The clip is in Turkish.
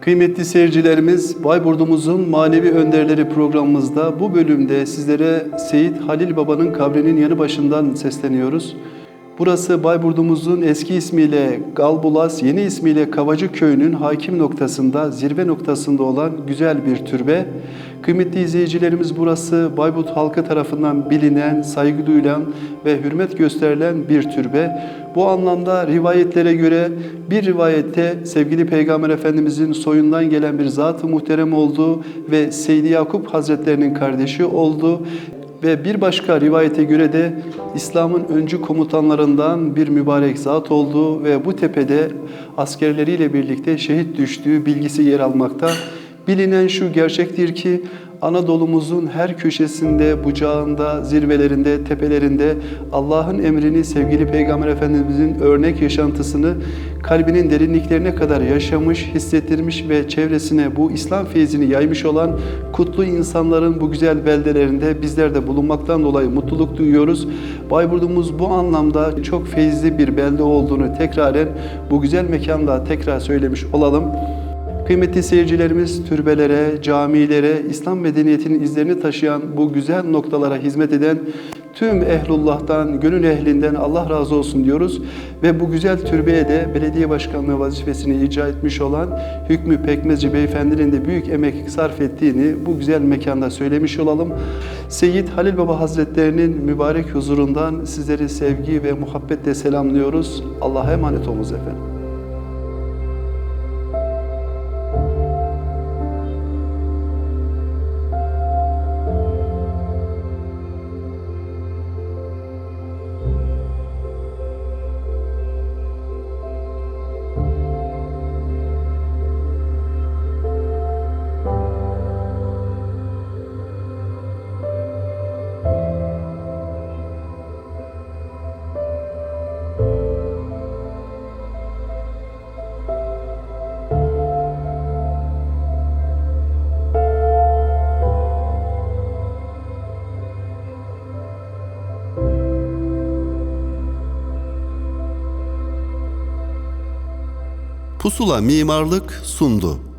Kıymetli seyircilerimiz, Bayburt'umuzun manevi önderleri programımızda bu bölümde sizlere Seyit Halil Baba'nın kabrinin yanı başından sesleniyoruz. Burası Bayburt'umuzun eski ismiyle Galbulas, yeni ismiyle Kavacı Köyü'nün hakim noktasında, zirve noktasında olan güzel bir türbe. Kıymetli izleyicilerimiz burası Bayburt halkı tarafından bilinen, saygı duyulan ve hürmet gösterilen bir türbe. Bu anlamda rivayetlere göre bir rivayette sevgili Peygamber Efendimizin soyundan gelen bir zat-ı muhterem olduğu ve Seydi Yakup Hazretlerinin kardeşi olduğu ve bir başka rivayete göre de İslam'ın öncü komutanlarından bir mübarek zat olduğu ve bu tepede askerleriyle birlikte şehit düştüğü bilgisi yer almakta. Bilinen şu gerçektir ki Anadolu'muzun her köşesinde, bucağında, zirvelerinde, tepelerinde Allah'ın emrini sevgili Peygamber Efendimizin örnek yaşantısını kalbinin derinliklerine kadar yaşamış, hissettirmiş ve çevresine bu İslam feyzini yaymış olan kutlu insanların bu güzel beldelerinde bizler de bulunmaktan dolayı mutluluk duyuyoruz. Bayburt'umuz bu anlamda çok feyizli bir belde olduğunu tekraren bu güzel mekanda tekrar söylemiş olalım. Kıymetli seyircilerimiz türbelere, camilere, İslam medeniyetinin izlerini taşıyan bu güzel noktalara hizmet eden tüm ehlullah'tan, gönül ehlinden Allah razı olsun diyoruz. Ve bu güzel türbeye de belediye başkanlığı vazifesini icra etmiş olan Hükmü Pekmezci Beyefendinin de büyük emek sarf ettiğini bu güzel mekanda söylemiş olalım. Seyyid Halil Baba Hazretlerinin mübarek huzurundan sizleri sevgi ve muhabbetle selamlıyoruz. Allah'a emanet olunuz efendim. Pusula Mimarlık sundu.